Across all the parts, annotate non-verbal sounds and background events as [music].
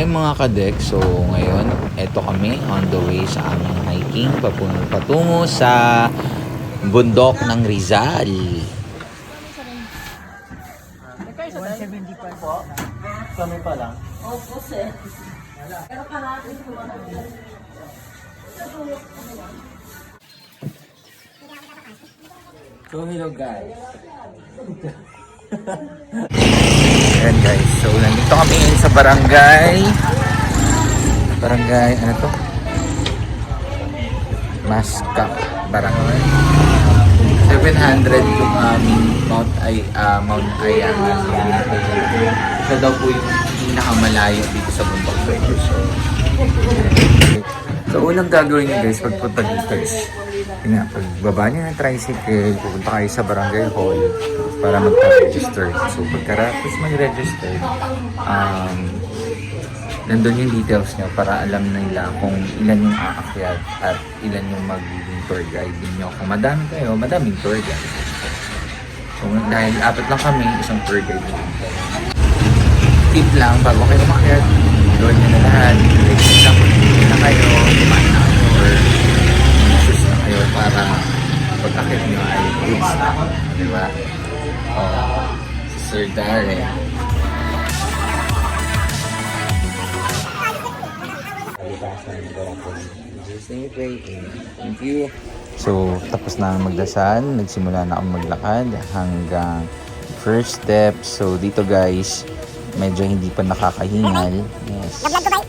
Hi mga kadek, so ngayon, eto kami on the way sa aming hiking papunta patungo sa bundok ng Rizal. 175 po. Kami pa lang. So hello guys. [laughs] Ayan guys, so nandito kami sa barangay. Barangay, ano to? Mascap Barangay. 700 yung aming Mount Ay ah, Mount Ayala. Ito daw po yung pinakamalayo dito sa bundok Pedro. So, so unang gagawin niyo guys pagpunta dito is nga, pagbaba niyo ng tricycle, pupunta kayo sa barangay hall para magpa-register. So pagkarapos mag-register, um, nandun yung details niyo para alam nila kung ilan yung aakyat at ilan yung magiging tour guide niyo. Kung madami kayo, madaming tour guide. So dahil apat lang kami, isang tour guide kayo. Tip lang, bago kayo umakyat, doon nyo na lahat. Like, lang, na kayo, kumain na kayo, or na kayo para pagkakit nyo ay goods na. Di ba? Oh, si Sir Darren. Thank you. So, tapos na magdasal. Nagsimula na akong maglakad hanggang first step. So, dito guys, medyo hindi pa nakakahingal. Yes.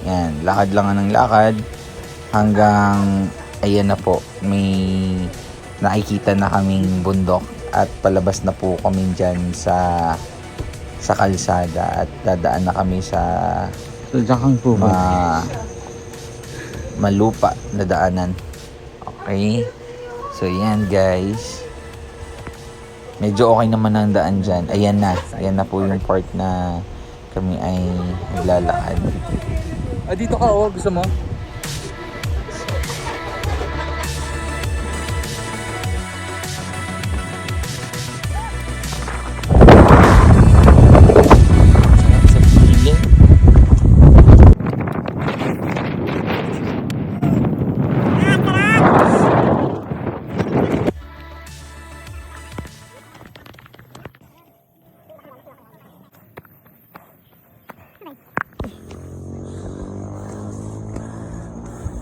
Yan, lakad lang ng lakad hanggang ayan na po. May nakikita na kaming bundok at palabas na po kami dyan sa sa kalsada at dadaan na kami sa kang po ma malupa na daanan. Okay? So, yan guys. Medyo okay naman ang daan dyan. Ayan na. Ayan na po yung part na kami ay naglalakad. Ah, dito ka oh. Gusto mo?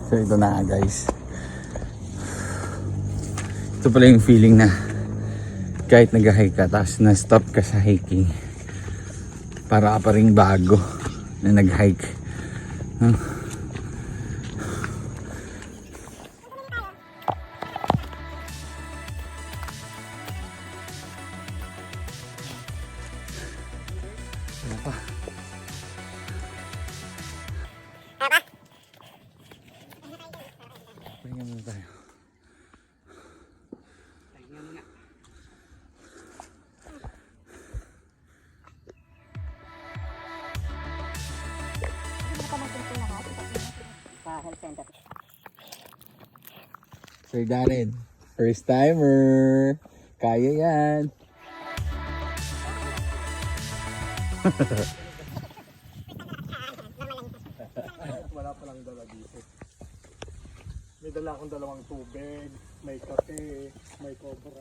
So, ito na guys. Ito pala yung feeling na kahit nag-hike ka, tapos na-stop ka sa hiking. Para pa rin bago na nag-hike. Huh? Muna tayo. Sir Darren, first timer. Kaya yan. [laughs] wala pa lang dala dito. May dala akong dalawang tubig, may kape, may cobra.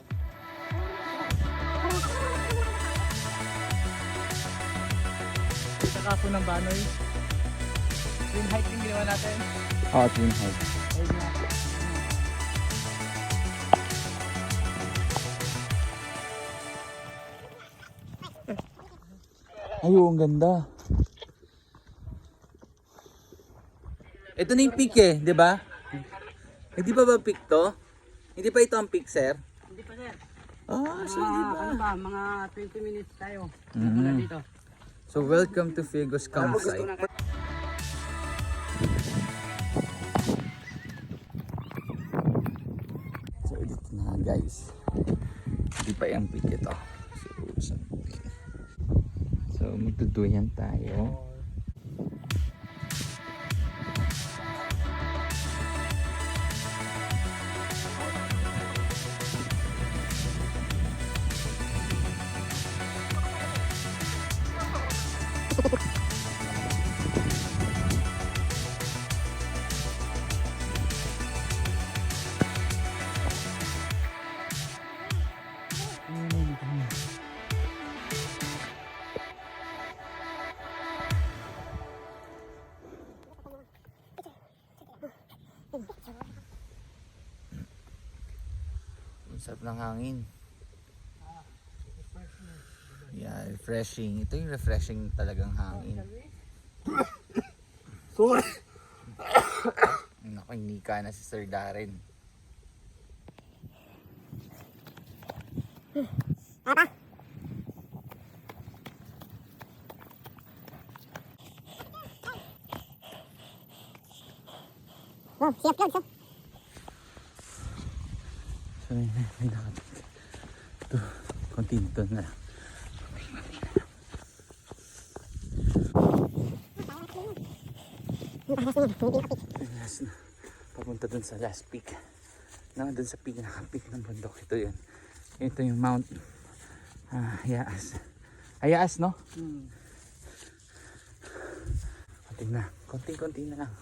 Sa kaso ng Banoy, yung hiking ginawa natin, Oo, twin hike. ayun nga. Ang ganda. Ito na yung peak eh, di ba? Hindi pa ba peak to? Hindi pa ito ang peak, sir? Hindi pa sir. Ah, so hindi pa. ano pa, mga 20 minutes tayo. Mhm. Mula dito. So, welcome to Figos Campsite. So, dito na guys. Hindi pa yung peak ito. So. So, magtutuyan tayo. Sarap ng hangin. Yeah, refreshing. Ito yung refreshing talagang hangin. [coughs] Sorry. [coughs] Naku, hindi ka na si Sir Darren. [coughs] So, may, may nakapit. Ito, konti dito na lang. Last na. Papunta dun sa last peak. No, dun sa pinaka-peak ng bundok. Ito yun. Ito yung Mount ah, Ayaas. Ayaas, no? Konti na. Konti-konti na lang.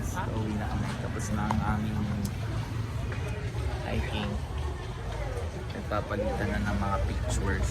Guys. Pauwi na kami. Tapos na ang aming hiking. Nagpapalitan na ng mga pictures.